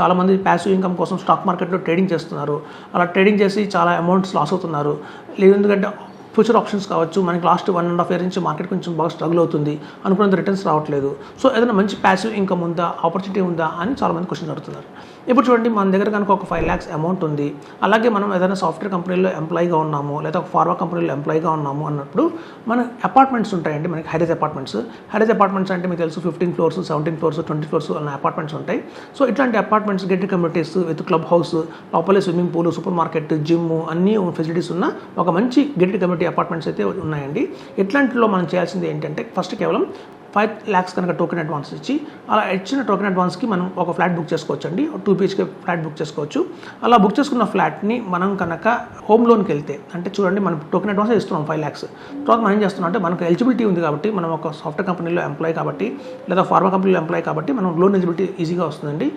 చాలామంది passive income కోసం stock మార్కెట్లో ట్రేడింగ్ చేస్తున్నారు. అలా ట్రేడింగ్ చేసి చాలా అమౌంట్స్ లాస్ అవుతున్నారు. లేదు ఎందుకంటే ఫ్యూచర్ ఆప్షన్స్ కావచ్చు మనకి last one and half year నుంచి మార్కెట్ కొంచెం బాగా స్ట్రగుల్ అవుతుంది అనుకున్నంత రిటర్న్స్ రావట్లేదు. సో ఏదైనా మంచి ప్యాసివ్ ఇన్కమ్ ఉందా ఆపర్చునిటీ ఉందా అని చాలామంది క్వశ్చన్ అడుగుతున్నారు. ఇప్పుడు చూడండి మన దగ్గర కనుక ఒక ఫైవ్ ల్యాక్స్ అమౌంట్ ఉంది. అలాగే మనం ఏదైనా సాఫ్ట్వేర్ కంపెనీలో ఎంప్లాయీగా ఉన్నాము లేదా ఒక ఫార్మా కంపెనీలో ఎంప్లాయీగా ఉన్నాము అన్నప్పుడు మన అపార్ట్మెంట్స్ ఉంటాయండి మనకి హైరేజ్ అపార్ట్మెంట్స్ హైరేజ్ అపార్ట్మెంట్స్ అంటే మీకు తెలుసు fifteen floors seventeen floors twenty floors అన్న అపార్ట్మెంట్స్ ఉంటాయి. సో ఇట్లాంటి apartments gated communities with club house లోపలే swimming pool super market gym అన్ని ఫెసిలిటీస్ ఉన్న ఒక మంచి గెట్ కమ్యూనిటీ అపార్ట్మెంట్స్ అయితే ఉన్నాయండి. ఇట్లాంటిలో మనం చేయాల్సింది ఏంటంటే ఫస్ట్ కేవలం ఫైవ్ ల్యాక్స్ కనుక టోకెన్ అడ్వాన్స్ ఇచ్చి అలా ఇచ్చిన టోకెన్ అడ్వాన్స్కి మనం ఒక ఫ్లాట్ బుక్ చేసుకోవచ్చు అండి టూ బీహెచ్కే ఫ్లాట్ బుక్ చేసుకోవచ్చు. అలా బుక్ చేసుకున్న ఫ్లాట్ని మనం కనుక హోమ్ లోన్కి వెళ్తే అంటే చూడండి మనం టోకెన్ అడ్వాన్స్ ఇస్తున్నాం ఫైవ్ ల్యాక్స్ తర్వాత మనం ఏం చేస్తున్నాం అంటే మనకు ఎలిజిబిలిటీ ఉంది కాబట్టి మనం ఒక సాఫ్ట్వేర్ కంపెనీలో ఎంప్లాయ్ కాబట్టి లేదా ఫార్మా కంపెనీలో ఎంప్లాయ్ కాబట్టి మనం లోన్ ఎలిజిబిలిటీ ఈజీగా వస్తుందండి.